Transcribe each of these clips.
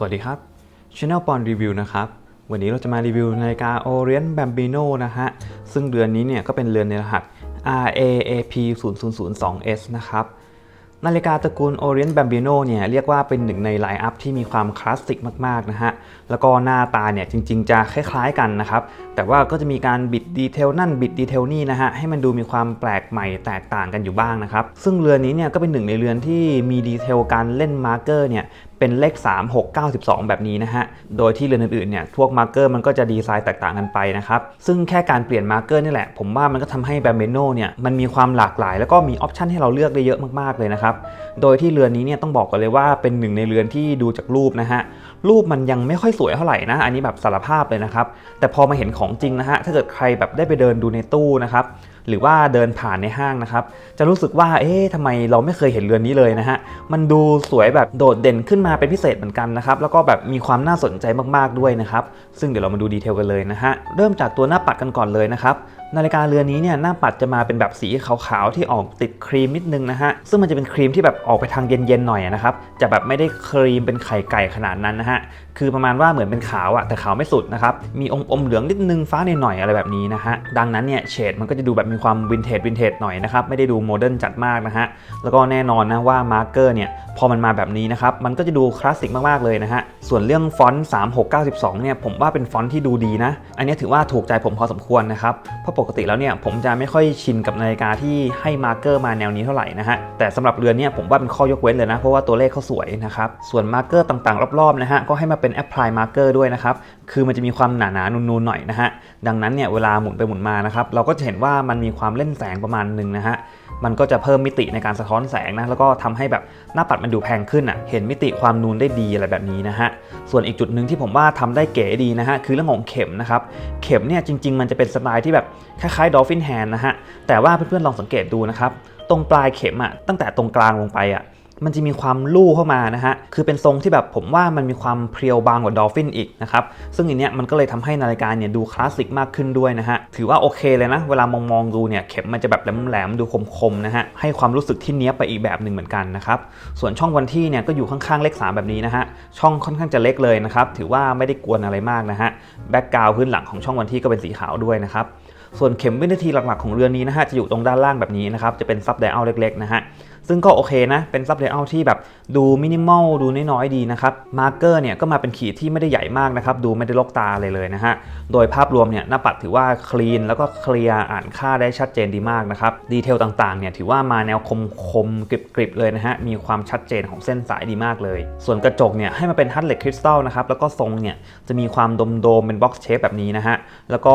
สวัสดีครับ Channel ปอนรีวิวนะครับ วันนี้เราจะมารีวิวนาฬิกา Orient Bambino นะฮะ ซึ่งเรือนนี้เนี่ยก็เป็นเรือนในรหัส RAAP 0002S นะครับ นาฬิกาตระกูล Orient Bambino เนี่ยเรียกว่าเป็นหนึ่งในไลน์อัพที่มีความคลาสสิกมากๆนะฮะ แล้วก็หน้าตาเนี่ยจริงๆจะคล้ายๆกันนะครับ แต่ว่าก็จะมีการบิดดีเทลนั่นบิดดีเทลนี่นะฮะ ให้มันดูมีความแปลกใหม่แตกต่างกันอยู่บ้างนะครับ ซึ่งเรือนนี้เนี่ยก็เป็นหนึ่งในเรือนที่มีดีเทลการเล่นมาร์เกอร์เนี่ย เป็นเลข 3 6 9 12 แบบนี้นะฮะ โดยที่เรือนอื่นๆเนี่ย พวกมาร์เกอร์มันก็จะดีไซน์แตกต่างกันไปนะครับ ซึ่งแค่การเปลี่ยนมาร์เกอร์นี่แหละ ผมว่ามันก็ทำให้แบมเบโนเนี่ย มันมีความหลากหลาย แล้วก็มีออปชันให้เราเลือกได้เยอะมากๆเลยนะครับ โดยที่เรือนนี้เนี่ยต้องบอกกันเลยว่าเป็นหนึ่งในเรือนที่ดูจากรูปนะฮะ รูปมันยังไม่ค่อยสวยเท่าไหร่นะ อันนี้แบบสารภาพเลยนะครับ แต่พอมาเห็นของจริงนะฮะ ถ้าเกิดใครแบบได้ไปเดินดูในตู้นะครับหรือว่าเดินผ่านในห้างนะครับ จะรู้สึกว่า เอ๊ะทำไมเราไม่เคยเห็นเรือนนี้เลยนะฮะ มันดูสวยแบบโดดเด่นขึ้นมาเป็นพิเศษเหมือนกันนะครับ แล้วก็แบบมีความน่าสนใจมากๆด้วยนะครับ ซึ่งเดี๋ยวเรามาดูดีเทลกันเลยนะฮะ เริ่มจากตัวหน้าปัดกันก่อนเลยนะครับ นาฬิกาเรือนนี้เนี่ยหน้าปัดจะมาเป็นแบบสีขาวๆที่ออกติดครีมนิดนึงนะฮะ ซึ่งมันจะเป็นครีมที่แบบออกไปทางเย็นๆหน่อยนะครับ จะแบบไม่ได้ครีมเป็นไข่ไก่ขนาดนั้นนะฮะ คือประมาณว่าเหมือนเป็นขาวอะแต่ขาวไม่สุดนะครับ มีอมอมเหลืองนิดนึงฟ้าหน่อยๆอะไรแบบนี้นะฮะ ดังนั้นเนี่ยเฉดมันก็จะดูแบบมีความวินเทจวินเทจหน่อยนะครับไม่ได้ดูโมเดิร์นจัดมากนะฮะแล้วก็แน่นอนนะว่ามาร์กเกอร์เนี่ยพอมันมาแบบนี้นะครับมันก็จะดูคลาสสิกมากๆเลยนะฮะส่วนเรื่องฟอนต์3692เนี่ยผมว่าเป็นฟอนต์ที่ดูดีนะ อันนี้ถือว่าถูกใจผมพอสมควรนะครับเพราะปกติแล้วเนี่ยผมจะไม่ค่อยชินกับนาฬิกาที่ให้มาร์กเกอร์มาแนวนี้เท่าไหร่นะฮะแต่สำหรับเรือนเนี่ยผมว่าเป็นข้อยกเว้นเลยนะเพราะว่าตัวเลขเขาสวยนะครับส่วนมาร์กเกอร์ต่างๆ รอบๆนะฮะก็ให้มาเป็นแอปพลายมาร์กเกอร์ด้วยนะครับคือมันจะมีความหนาๆนูนๆหน่อยนะฮะดังนั้นเนี่ยเวลาหมุนไปหมุนมานะครับเราก็จะเห็นว่ามันมีความเล่นแสงประมาณหนึ่งนะฮะมันก็จะเพิ่มมิติในการสะท้อนแสงนะแล้วก็ทำให้แบบหน้าปัดมันดูแพงขึ้นอะเห็นมิติความนูนได้ดีอะไรแบบนี้นะฮะส่วนอีกจุดหนึ่งที่ผมว่าทำได้เก๋ดีนะฮะคือเรื่องของเข็มนะครับเข็มเนี่ยจริง ๆ มันจะเป็นสไตล์ที่แบบคล้ายๆดอฟฟินแฮนนะฮะแต่ว่าเพื่อนๆลองสังเกตดูนะครับตรงปลายเข็มอะตั้งแต่ตรงกลางลงไปอะ มันจะมีความลู่เข้ามานะฮะ คือเป็นทรงที่แบบผมว่ามันมีความเพรียวบางกว่าดอลฟินอีกนะครับ ซึ่งอันเนี้ยมันก็เลยทำให้นาฬิกาเนี่ยดูคลาสสิกมากขึ้นด้วยนะฮะ ถือว่าโอเคเลยนะ เวลามองมองดูเนี่ยเข็มมันจะแบบแหลมๆดูคมๆนะฮะ ให้ความรู้สึกที่เนี้ยไปอีกแบบหนึ่งเหมือนกันนะครับ ส่วนช่องวันที่เนี่ยก็อยู่ข้างๆเลข 3 แบบนี้นะฮะ ช่องค่อนข้างจะเล็กเลยนะครับ ถือว่าไม่ได้กวนอะไรมากนะฮะ แบ็กกราวพื้นหลังของช่องวันที่ก็เป็นสีขาวด้วยนะครับส่วนเข็มวินาทีหลักๆของเรือนนี้นะฮะจะอยู่ตรงด้านล่างแบบนี้นะครับจะเป็นซับไดอัลเล็กๆนะฮะ ซึ่งก็โอเคนะ เป็นซับไดอัลที่แบบดูมินิมอลดูน้อยๆดีนะครับ มาร์กเกอร์เนี่ยก็มาเป็นขีดที่ไม่ได้ใหญ่มากนะครับ ดูไม่ได้ลกตาเลยเลยนะฮะ โดยภาพรวมเนี่ยหน้าปัดถือว่าคลีนแล้วก็เคลียร์อ่านค่าได้ชัดเจนดีมากนะครับ ดีเทลต่างๆเนี่ยถือว่ามาแนวคมๆกริบๆเลยนะฮะ มีความชัดเจนของเส้นสายดีมากเลย ส่วนกระจกเนี่ยให้มาเป็นฮัตเหล็กคริสตัลนะครับ แล้วก็ทรงเนี่ยจะมีความโดมๆเป็นบ็อกซ์เชฟแบบนี้นะฮะ แล้วก็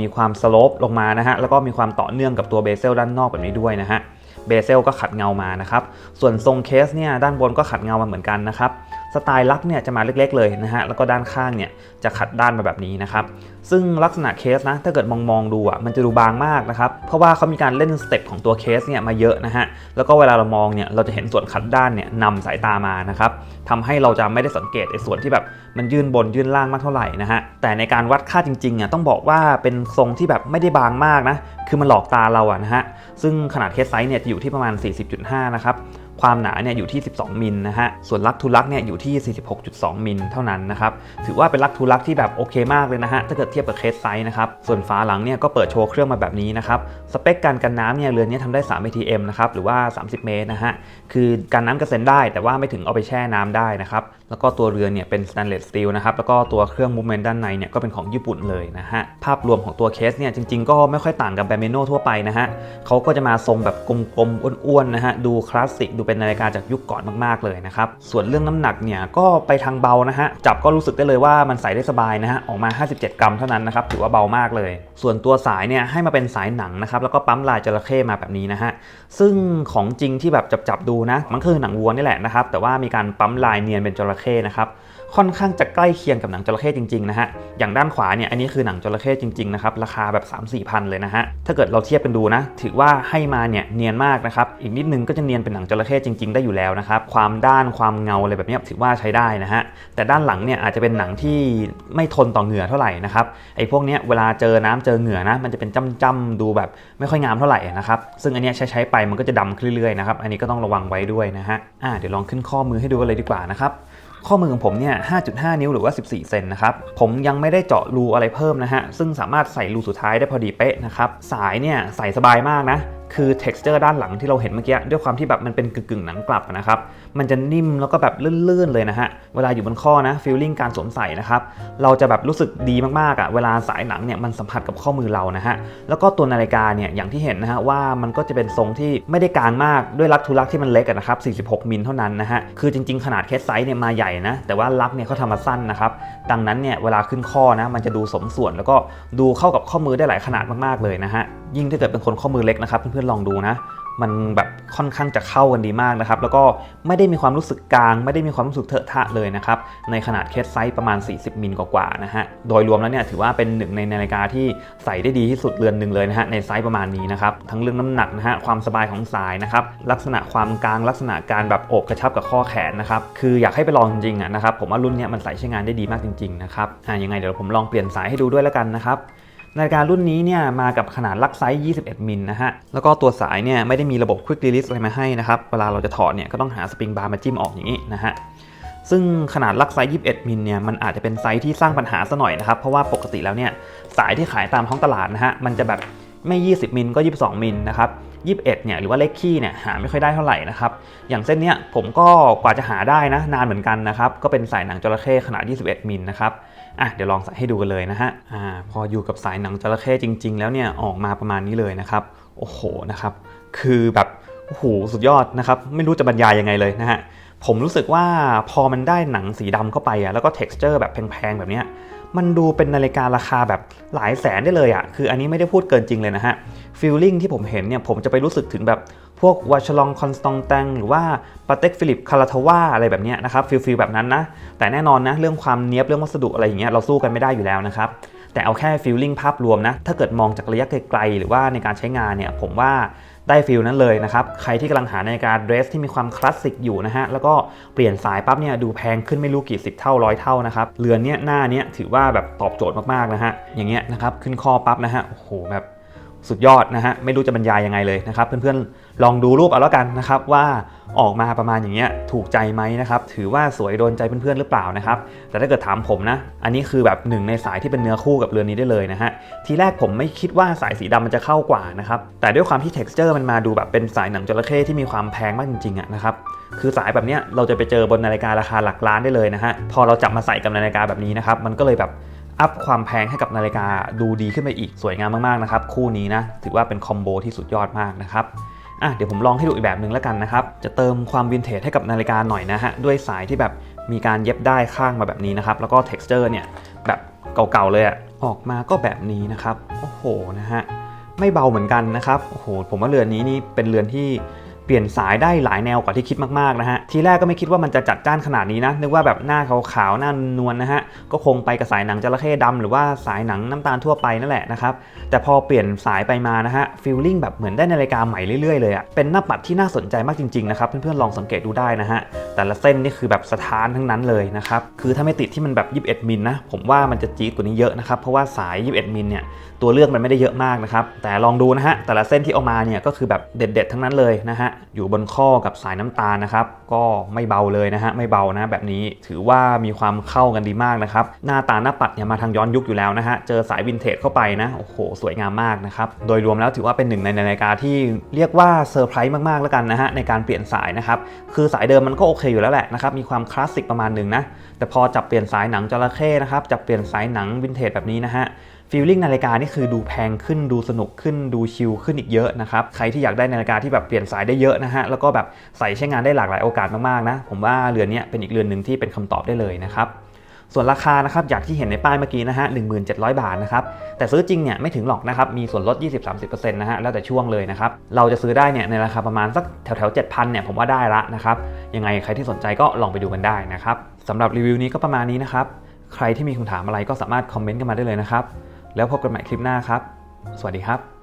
มีความสโลปลงมานะฮะ แล้วก็มีความต่อเนื่องกับตัวเบเซลด้านนอกแบบนี้ด้วยนะฮะ เบเซลก็ขัดเงามานะครับ ส่วนทรงเคสเนี่ยด้านบนก็ขัดเงามาเหมือนกันนะครับ สไตล์ลักเนี่ยจะมาเล็กๆเลยนะฮะแล้วก็ด้านข้างเนี่ยจะขัดด้านมาแบบนี้นะครับซึ่งลักษณะเคสนะถ้าเกิดมองมองๆดูอะมันจะดูบางมากนะครับเพราะว่าเขามีการเล่นสเต็ปของตัวเคสเนี่ยมาเยอะนะฮะแล้วก็เวลาเรามองเนี่ยเราจะเห็นส่วนขัดด้านเนี่ยนำสายตามานะครับทำให้เราจะไม่ได้สังเกตไอ้ส่วนที่แบบมันยื่นบนยื่นล่างมากเท่าไหร่นะฮะแต่ในการวัดค่าจริงๆอะต้องบอกว่าเป็นทรงที่แบบไม่ได้บางมากนะคือมันหลอกตาเราอะนะฮะซึ่งขนาดเคสไซส์เนี่ยจะอยู่ที่ประมาณ 40.5 นะครับ ความหนาเนี่ยอยู่ที่ 12 มิลนะฮะ ส่วนลักทูลักเนี่ยอยู่ที่ 46.2 มิลเท่านั้นนะครับ ถือว่าเป็นลักทูลักที่แบบโอเคมากเลยนะฮะ ถ้าเกิดเทียบกับเคสไซส์นะครับ ส่วนฝาหลังเนี่ยก็เปิดโชว์เครื่องมาแบบนี้นะครับ สเปคการกันน้ำเนี่ยเรือนนี้ทำได้ 3 ATM นะครับ หรือว่า 30 เมตรนะฮะ คือกันน้ำกระเซ็นได้แต่ว่าไม่ถึงเอาไปแช่น้ำได้นะครับ แล้วก็ตัวเรือเนี่ยเป็น stainless steel นะครับ แล้วก็ตัวเครื่อง movement ด้านในเนี่ยก็เป็นของญี่ปุ่นเลยนะฮะ ภาพรวมของตัวเคสเนี่ยจริงๆ ก็ไม่ค่อยต่างกับแบมเมโนทั่วไปนะฮะเขาก็จะมาทรงแบบกลมๆ อ้วนๆ นะฮะ ดูคลาสสิก ดูเป็นนาฬิกาจากยุคก่อนมากๆ เลยนะครับ ส่วนเรื่องน้ำหนักเนี่ยก็ไปทางเบานะฮะ จับก็รู้สึกได้เลยว่ามันใส่ได้สบายนะฮะ ออกมา 57 กรัมเท่านั้นนะครับ ถือว่าเบามากเลย ส่วนตัวสายเนี่ยให้มาเป็นสายหนังนะครับ แล้วก็ปั๊มลายจระเข้มาแบบนี้นะฮะ ซึ่งของจริงที่แบบจับๆดูนะ มันคือหนังวัวนี่แหละนะครับ แต่ว่ามีการปั๊มลายเนียนเป็นจระเข้นะครับค่อนข้างจะใกล้เคียงกับหนังจระเข้จริงๆนะฮะ อย่างด้านขวาเนี่ยอันนี้คือหนังจระเข้จริงๆนะครับราคาแบบ 3 4พันเลยนะฮะ ถ้าเกิดเราเทียบกันดูนะ ถือว่าให้มาเนี่ยเนียนมากนะครับ อีกนิดนึงก็จะเนียนเป็นหนังจระเข้จริงๆได้อยู่แล้วนะครับ ความด้านความเงาอะไรแบบนี้ถือว่าใช้ได้นะฮะ แต่ด้านหลังเนี่ยอาจจะเป็นหนังที่ไม่ทนต่อเหงื่อเท่าไหร่นะครับไอ้พวกเนี้ยเวลาเจอน้ำเจอเหงื่อนะมันจะเป็นจ้ำๆดูแบบไม่ค่อยงามเท่าไหร่นะครับ ซึ่งอันเนี้ยใช้ๆไปมันก็จะดำขึ้นเรื่อยๆนะครับ อันนี้ก็ต้องระวังไว้ด้วยนะฮะอ่าเดี๋ยวลองขึ้นข้อมือให้ดูกันเลยดีกว่านะครับ ข้อมือของผมเนี่ย 5.5 นิ้วหรือว่า 14 เซนนะครับ ผมยังไม่ได้เจาะรูอะไรเพิ่มนะฮะ ซึ่งสามารถใส่รูสุดท้ายได้พอดีเป๊ะนะครับ สายเนี่ยใส่สบายมากนะ คือ texture ด้านหลังที่เราเห็นเมื่อกี้ด้วยความที่แบบมันเป็นกึ่งๆหนังกลับนะครับ มันจะนิ่มแล้วก็แบบลื่นๆเลยนะฮะ เวลาอยู่บนข้อนะ feeling การสวมใส่นะครับ เราจะแบบรู้สึกดีมากๆอะ่ะเวลาสายหนังเนี่ยมันสัมผัสกับข้อมือเรานะฮะ แล้วก็ตัวนาฬิกาเนี่ยอย่างที่เห็นนะฮะว่ามันก็จะเป็นทรงที่ไม่ได้กลางมากด้วยลักทุลักที่มันเล็กนะครับ 46 มิลเท่านั้นนะฮะ คือจริงๆ ขนาดเคสไซส์เนี่ยมาใหญ่นะ แต่ว่าลักเนี่ยเขาทำมาสั้นนะครับ ดังนั้นเนี่ยเวลาขึ้นข้อนะมันจะดูสมส่วน แล้วก็ดูเข้ากับข้อมือได้หลายขนาดมากๆเลยนะฮะ ยิ่งถ้าเกิดเป็นคนข้อมือเล็กนะครับ เพื่อนๆลองดูนะ มันแบบค่อนข้างจะเข้ากันดีมากนะครับ แล้วก็ไม่ได้มีความรู้สึกกลาง ไม่ได้มีความรู้สึกเถอะทะเลยนะครับ ในขนาดเคสไซส์ประมาณ 40 มิลกว่าๆนะฮะ โดยรวมแล้วเนี่ยถือว่าเป็นหนึ่งในนาฬิกาที่ใส่ได้ดีที่สุดเรือนหนึ่งเลยนะฮะในไซส์ประมาณนี้นะครับ ทั้งเรื่องน้ำหนักนะฮะ ความสบายของสายนะครับ ลักษณะความกลาง ลักษณะการแบบโอบกระชับกับข้อแขนนะครับ คืออยากให้ไปลองจริงๆนะครับ ผมว่ารุ่นเนี้ยมันใส่ใช้งานได้ดีมากจริงๆนะครับ อ่ายังไงเดี๋ยวผมลองเปลี่ยนสายให้ดูด้วยแล้วกันนะครับ นาฬิการุ่นนี้เนี่ยมากับขนาดลักไซส์ 21 มิลนะฮะ แล้วก็ตัวสายเนี่ยไม่ได้มีระบบ Quick Release อะไรมาให้นะครับ เวลาเราจะถอดเนี่ยก็ต้องหาสปริงบาร์มาจิ้มออกอย่างนี้นะฮะ ซึ่งขนาดลักไซส์ 21 มิลเนี่ยมันอาจจะเป็นไซส์ที่สร้างปัญหาซะหน่อยนะครับ เพราะว่าปกติแล้วเนี่ยสายที่ขายตามท้องตลาดนะฮะมันจะแบบไม่ 20 มิลก็ 22 มิลนะครับ 21 เนี่ยหรือว่าเลขคี่เนี่ยหาไม่ค่อยได้เท่าไหร่นะครับ อย่างเส้นเนี้ยผมก็กว่าจะหาได้นะนานเหมือนกันนะครับ ก็เป็นสายหนังจระเข้ขนาด 21 มิลนะครับ อะเดี๋ยวลองใส่ให้ดูกันเลยนะฮะอ่าพออยู่กับสายหนังจระเข้จริง ๆ แล้วเนี่ยออกมาประมาณนี้เลยนะครับโอ้โหนะครับคือแบบโอ้โหสุดยอดนะครับไม่รู้จะบรรยายยังไงเลยนะฮะผมรู้สึกว่าพอมันได้หนังสีดำเข้าไปอะแล้วก็ texture แบบแพงๆแบบเนี้ยมันดูเป็นนาฬิการาคาแบบหลายแสนได้เลยอะ่ะ คืออันนี้ไม่ได้พูดเกินจริงเลยนะฮะ ฟีลลิ่งที่ผมเห็นเนี่ย ผมจะไปรู้สึกถึงแบบ พวกวาชลองคอนสตองแตงหรือว่าปาเต็กฟิลิปคาราทาวาอะไรแบบนี้นะครับฟีลฟีลแบบนั้นนะ แต่แน่นอนนะเรื่องความเนี้ยบเรื่องวัสดุอะไรอย่างเงี้ยเราสู้กันไม่ได้อยู่แล้วนะครับแต่เอาแค่ฟีลลิ่งภาพรวมนะ ถ้าเกิดมองจากระยะไกลๆ หรือว่าในการใช้งานเนี่ย ผมว่าได้ฟีลนั้นเลยนะครับ ใครที่กำลังหานาฬิกาเดรสที่มีความคลาสสิกอยู่นะฮะ แล้วก็เปลี่ยนสายปั๊บเนี่ยดูแพงขึ้นไม่รู้กี่สิบเท่าร้อยเท่านะครับ เรือนเนี้ยหน้าเนี้ยถือว่าแบบตอบโจทย์มากๆนะฮะ อย่างเงี้ยนะครับขึ้นคอปั๊บนะฮะ โอ้โหแบบ สุดยอดนะฮะไม่รู้จะบรรยายยังไงเลยนะครับ เพื่อนๆลองดูรูปเอาแล้วกันนะครับว่าออกมาประมาณอย่างเงี้ยถูกใจไหมนะครับถือว่าสวยโดนใจเพื่อนๆหรือเปล่านะครับแต่ถ้าเกิดถามผมนะ อันนี้คือแบบหนึ่งในสายที่เป็นเนื้อคู่กับเรือนนี้ได้เลยนะฮะทีแรกผมไม่คิดว่าสายสีดำมันจะเข้ากว่านะครับแต่ด้วยความที่ texture มันมาดูแบบเป็นสายหนังจระเข้ที่มีความแพงมากจริงๆอะนะครับคือสายแบบเนี้ยเราจะไปเจอบนนาฬิการาคาหลักล้านได้เลยนะฮะพอเราจับมาใส่กับนาฬิกาแบบนี้นะครับมันก็เลยแบบ อัพความแพงให้กับนาฬิกาดูดีขึ้นไปอีกสวยงามมากๆนะครับ คู่นี้นะถือว่าเป็นคอมโบที่สุดยอดมากนะครับอะเดี๋ยวผมลองให้ดูอีกแบบหนึ่งแล้วกันนะครับ จะเติมความวินเทจให้กับนาฬิกาหน่อยนะฮะด้วยสายที่แบบมีการเย็บได้ข้างมาแบบนี้นะครับ แล้วก็ texture เนี่ยแบบเก่าๆเลยอะออกมาก็แบบนี้นะครับโอ้โหนะฮะไม่เบาเหมือนกันนะครับโอ้โหผมว่าเรือนนี้นี่เป็นเรือนที่ เปลี่ยนสายได้หลายแนวกว่าที่คิดมากๆนะฮะ ทีแรกก็ไม่คิดว่ามันจะจัดจ้านขนาดนี้นะ นึกว่าแบบหน้าขาวๆหน้านวลนะฮะ ก็คงไปกับสายหนังจระเข้ดำหรือว่าสายหนังน้ำตาลทั่วไปนั่นแหละนะครับ แต่พอเปลี่ยนสายไปมานะฮะฟีลลิ่งแบบเหมือนได้นาฬิกาใหม่เรื่อยๆเลยอะเป็นหน้าปัดที่น่าสนใจมากจริงๆนะครับ เพื่อนๆลองสังเกตดูได้นะฮะ แต่ละเส้นนี่คือแบบสถานทั้งนั้นเลยนะครับ คือถ้าไม่ติดที่มันแบบ 21 มิลนะ ผมว่ามันจะจี๊ดกว่านี้เยอะนะครับ เพราะว่าสาย 21 มิลเนี่ยตัวเลือกมันไม่ได้เยอะมากนะครับ แต่ลองดูนะฮะแต่ละเส้นที่เอามาเนี่ยก็คือแบบเด็ด ๆ ทั้งนั้นเลยนะฮะอยู่บนข้อกับสายน้ำตาลนะครับ ก็ไม่เบาเลยนะฮะไม่เบานะแบบนี้ถือว่ามีความเข้ากันดีมากนะครับหน้าตาหน้าปัดเนี่ยมาทางย้อนยุคอยู่แล้วนะฮะเจอสายวินเทจเข้าไปนะโอ้โหสวยงามมากนะครับโดยรวมแล้วถือว่าเป็นหนึ่งในนาฬิกาที่เรียกว่าเซอร์ไพรส์มากๆแล้วกันนะฮะในการเปลี่ยนสายนะครับคือสายเดิมมันก็โอเคอยู่แล้วแหละนะครับมีความคลาสสิกประมาณหนึ่งนะแต่พอจับเปลี่ยนสายหนังจระเข้นะครับจับเปลี่ยนสายหนังวินเทจแบบนี้นะฮะฟีลลิ่งนาฬิกานี่คือดูแพงขึ้นดูสนุกขึ้นดูชิลขึ้นอีกเยอะนะครับใครที่อยากได้นาฬิกาที่แบบเปลี่ยนสายได้เยอะนะฮะแล้วก็แบบใส่ใช้งานได้หลากหลายโอกาสมากๆนะผมว่าเรือนนี้เป็นอีกเรือนหนึ่งที่เป็นคำตอบได้เลยนะครับ ส่วนราคานะครับอย่างที่เห็นในป้ายเมื่อกี้นะฮะ1700 บาทนะครับแต่ซื้อจริงเนี่ยไม่ถึงหรอกนะครับมีส่วนลด 20-30%นะฮะแล้วแต่ช่วงเลยนะครับเราจะซื้อได้เนี่ยในราคาประมาณสักแถวๆ7,000เนี่ยผมว่าได้ละนะครับยังไงใครที่สนใจก็ลองไปดูกันได้นะครับสำหรับรีวิวนี้ก็ประมาณนี้นะครับใครที่มีคำถามอะไรก็สามารถคอมเมนต์กันมาได้เลยนะครับแล้วพบกันใหม่คลิปหน้าครับ สวัสดีครับ